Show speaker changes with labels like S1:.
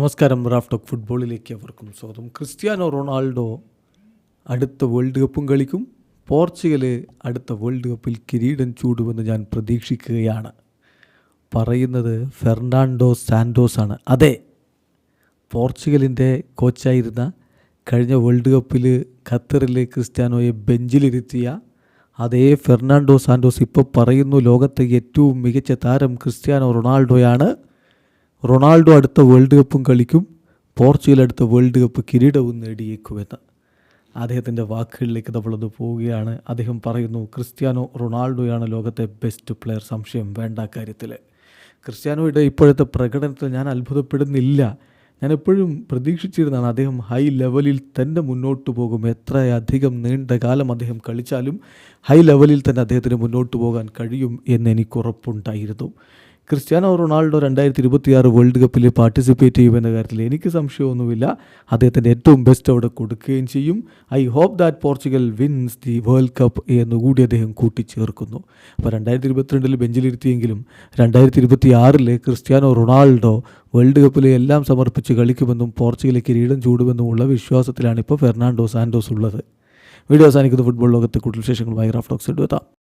S1: നമസ്കാരം Raf talk ഫുട്ബോളിലേക്ക് അവർക്കും സ്വാഗതം. ക്രിസ്ത്യാനോ റൊണാൾഡോ അടുത്ത വേൾഡ് കപ്പും കളിക്കും. പോർച്ചുഗൽ അടുത്ത വേൾഡ് കപ്പിൽ കിരീടം ചൂടുമെന്ന് ഞാൻ പ്രതീക്ഷിക്കുകയാണ്. പറയുന്നത് ഫെർണാണ്ടോ സാൻഡോസ് ആണ്. അതെ പോർച്ചുഗലിന്റെ കോച്ചായിരുന്ന കഴിഞ്ഞ വേൾഡ് കപ്പിൽ ഖത്തറിൽ ക്രിസ്ത്യാനോയെ ബെഞ്ചിലിരുത്തിയ അതേ ഫെർണാണ്ടോ സാൻഡോസ് ഇപ്പോൾ പറയുന്നു ലോകത്തെ ഏറ്റവും മികച്ച താരം ക്രിസ്ത്യാനോ റൊണാൾഡോയാണ്. റൊണാൾഡോ അടുത്ത വേൾഡ് കപ്പും കളിക്കും. പോർച്ചുഗൽ അടുത്ത വേൾഡ് കപ്പ് കിരീടവും നേടിയേക്കുമെന്ന് അദ്ദേഹത്തിന്റെ വാക്കുകളിലേക്ക് നമ്മളത് പോവുകയാണ്. അദ്ദേഹം പറയുന്നു ക്രിസ്ത്യാനോ റൊണാൾഡോയാണ് ലോകത്തെ ബെസ്റ്റ് പ്ലെയർ സംശയം വേണ്ട കാര്യത്തിൽ ക്രിസ്ത്യാനോയുടെ ഇപ്പോഴത്തെ പ്രകടനത്തിൽ ഞാൻ അത്ഭുതപ്പെടുന്നില്ല. ഞാൻ എപ്പോഴും പ്രതീക്ഷിച്ചിരുന്നതാണ് അദ്ദേഹം ഹൈ ലെവലിൽ തന്നെ മുന്നോട്ട് പോകും. എത്രയധികം നീണ്ട കാലം അദ്ദേഹം കളിച്ചാലും ഹൈ ലെവലിൽ തന്നെ അദ്ദേഹത്തിന് മുന്നോട്ട് പോകാൻ കഴിയും എന്ന് എനിക്ക് ഉറപ്പുണ്ടായിരുന്നു. ക്രിസ്ത്യാനോ റൊണാൾഡോ രണ്ടായിരത്തി ഇരുപത്തിയാറ് വേൾഡ് കപ്പിൽ പാർട്ടിസിപ്പേറ്റ് ചെയ്യുമെന്ന കാര്യത്തിൽ എനിക്ക് സംശയമൊന്നുമില്ല. അദ്ദേഹത്തിന്റെ ഏറ്റവും ബെസ്റ്റ് അവിടെ കൊടുക്കുകയും ചെയ്യും. I hope that Portugal wins the world cup എന്നുകൂടി അദ്ദേഹം കൂട്ടിച്ചേർക്കുന്നു. അപ്പോൾ രണ്ടായിരത്തി ഇരുപത്തിരണ്ടിൽ ബെഞ്ചിലിരുത്തിയെങ്കിലും രണ്ടായിരത്തി ഇരുപത്തി ആറിൽ ക്രിസ്ത്യാനോ റൊണാൾഡോ വേൾഡ് കപ്പിൽ എല്ലാം സമർപ്പിച്ച് കളിക്കുമെന്നും പോർച്ചുഗലിൽ കിരീടം ചൂടുമെന്നുമുള്ള വിശ്വാസത്തിലാണ് ഇപ്പോൾ ഫെർണാണ്ടോ സാൻഡോസ് ഉള്ളത്. വീഡിയോ അവസാനിക്കുന്ന. ഫുട്ബോൾ ലോകത്തെ കൂടുതൽ വിശേഷങ്ങൾ റാഫ് ടോക്സ് എടുത്താം